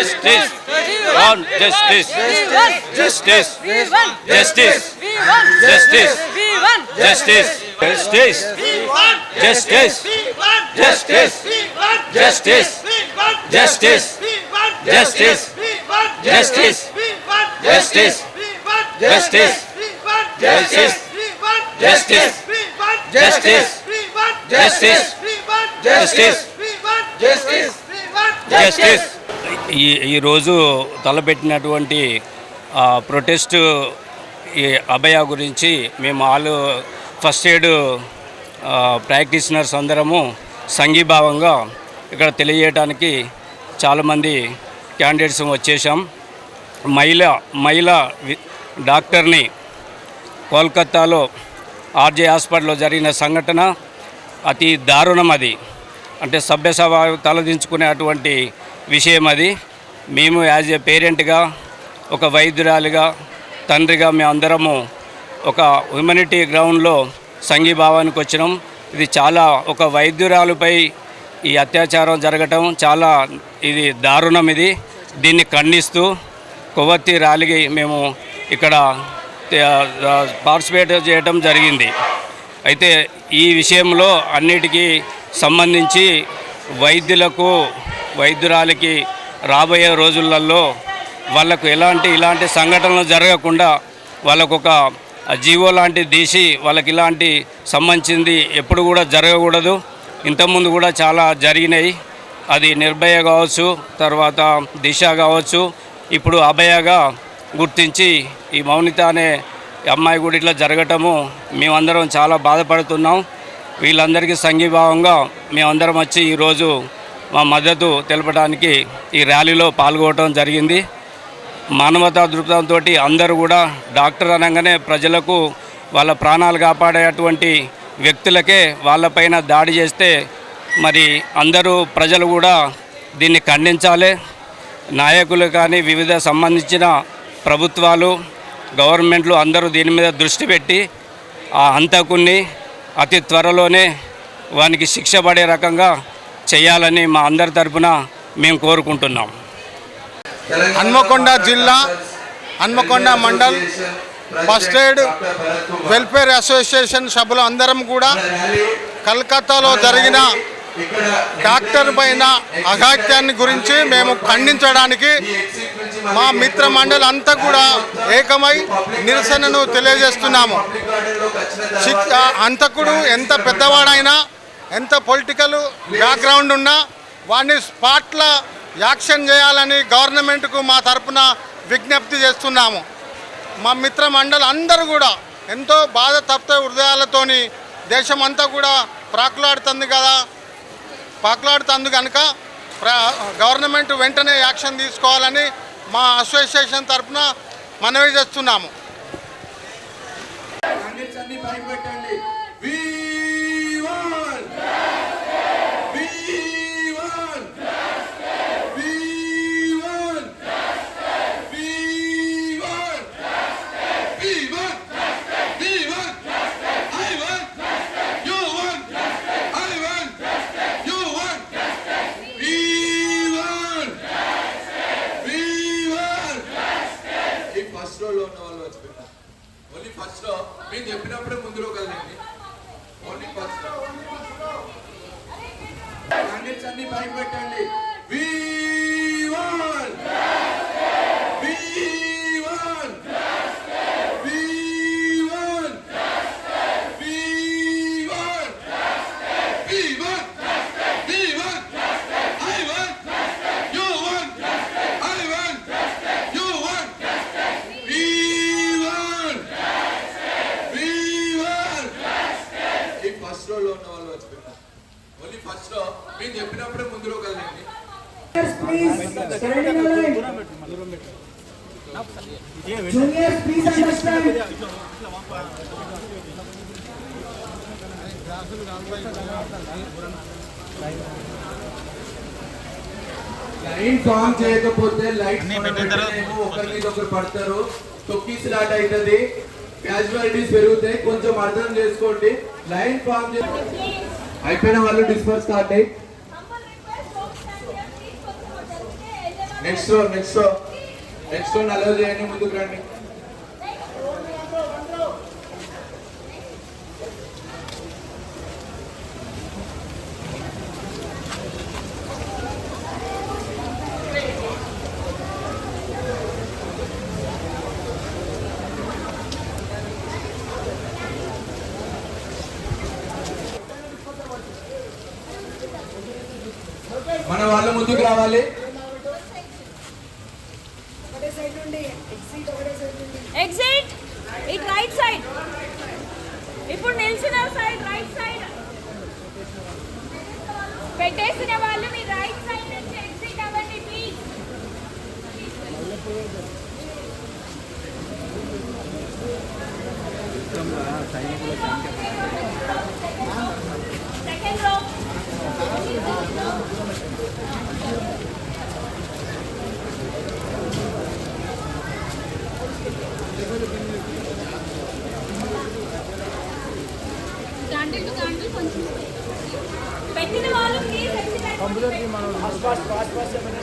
justice, want justice, justice, justice, We want justice, justice, justice, justice, justice, justice, justice, justice, justice, justice, justice, justice, justice, justice, justice, justice, justice, justice. ఈ ఈరోజు తలపెట్టినటువంటి ప్రొటెస్టు protest ఈ అభయ గురించి మేము all first aid practitioners అందరము సంఘీభావంగా ఇక్కడ తెలియజేయడానికి చాలామంది క్యాండిడేట్స్ వచ్చేసాం మహిళ మహిళ డాక్టర్ని కోల్కత్తాలో ఆర్జే హాస్పిటల్లో జరిగిన సంఘటన అతి దారుణం అది. అంటే సభ్యసభ తలదించుకునేటువంటి విషయం అది. మేము యాజ్ ఏ పేరెంట్గా ఒక వైద్యురాలిగా తండ్రిగా మేమందరము ఒక హ్యూమనిటీ గ్రౌండ్లో సంఘీభావానికి వచ్చినాం. ఇది చాలా ఒక వైద్యురాలుపై ఈ అత్యాచారం జరగటం చాలా ఇది దారుణం ఇది. దీన్ని ఖండిస్తూ కొవ్వొత్తి ర్యాలీకి మేము ఇక్కడ పార్టిసిపేట్ చేయటం జరిగింది. అయితే ఈ విషయంలో అన్నిటికీ సంబంధించి వైద్యులకు వైద్యురాలకి రాబోయే రోజులలో వాళ్ళకు ఎలాంటి ఇలాంటి సంఘటనలు జరగకుండా వాళ్ళకు ఒక జీవో లాంటి తీసి వాళ్ళకి ఇలాంటి సంబంధించింది ఎప్పుడు కూడా జరగకూడదు. ఇంతకుముందు కూడా చాలా జరిగినాయి. అది నిర్భయ కావచ్చు తర్వాత దిశ కావచ్చు. ఇప్పుడు అభయగా గుర్తించి ఈ మౌనిత అనే అమ్మాయి కూడా ఇట్లా జరగటము మేమందరం చాలా బాధపడుతున్నాం. వీళ్ళందరికీ సంఘీభావంగా మేమందరం వచ్చి ఈరోజు మా మద్దతు తెలపడానికి ఈ ర్యాలీలో పాల్గొనడం జరిగింది. మానవతా దృక్పథంతో అందరూ కూడా డాక్టర్ అనగానే ప్రజలకు వాళ్ళ ప్రాణాలు కాపాడేటువంటి వ్యక్తులకే వాళ్ళపైన దాడి చేస్తే మరి అందరూ ప్రజలు కూడా దీన్ని ఖండించాలి. నాయకులు కానీ వివిధ సంబంధించిన ప్రభుత్వాలు గవర్నమెంట్లు అందరూ దీని మీద దృష్టి పెట్టి ఆ హంతకుని అతి త్వరలోనే వానికి శిక్ష పడే రకంగా చేయాలని మా అందరి తరఫున మేము కోరుకుంటున్నాం. హన్మకొండ జిల్లా Hanmakonda mandal first aid welfare association సభ్యులు అందరం కూడా కలకత్తాలో జరిగిన డాక్టర్ పైన అఘాత్యాన్ని గురించి మేము ఖండించడానికి మా మిత్ర మండలి అంతా కూడా ఏకమై నిరసనను తెలియజేస్తున్నాము. అంతకుడు ఎంత పెద్దవాడైనా ఎంత పొలిటికల్ బ్యాక్గ్రౌండ్ ఉన్నా వాడిని స్పాట్ల యాక్షన్ చేయాలని గవర్నమెంట్కు మా తరపున విజ్ఞప్తి చేస్తున్నాము. మా మిత్ర మండలి అందరూ కూడా ఎంతో బాధ తప్త హృదయాలతోని దేశమంతా కూడా ప్రాకులాడుతుంది కదా పాకులాడుతుంది కనుక ప్ర గవర్నమెంట్ వెంటనే యాక్షన్ తీసుకోవాలని మా అసోసియేషన్ తరపున మనవి చేస్తున్నాము. ఫస్ట్లో మేము చెప్పినప్పుడే ముందులో కదండి. ఓన్లీ ఫస్ట్లో. అన్ని పైకి పెట్టండి We ఫస్ట్లో మేము చెప్పినప్పుడే ముందులో కదండి. Understand. లైన్ ఫామ్ చేయకపోతే లైట్ ఒకరి మీద ఒకరు పడతారు. తొక్కి స్టార్ట్ అవుతుంది. క్యాజువాలిటీస్ పెరుగుతాయి. కొంచెం అర్థం చేసుకోండి. లైన్ ఫామ్ చే అయిపోయిన వాళ్ళు disperse card next next next row allow చేయండి ముందుకు రండి. మన వాళ్ళు ముందుకు రావాలి. ఎగ్జిట్ ఇట్ రైట్ సైడ్ ఇప్పుడు నిల్చిన సైడ్ రైట్ సైడ్ పెట్టేసిన వాళ్ళు మీ రైట్ సైడ్ నుంచి ఎగ్జిట్ అవ్వండి please second ambulans di mana? Aspas, aspas yang mana?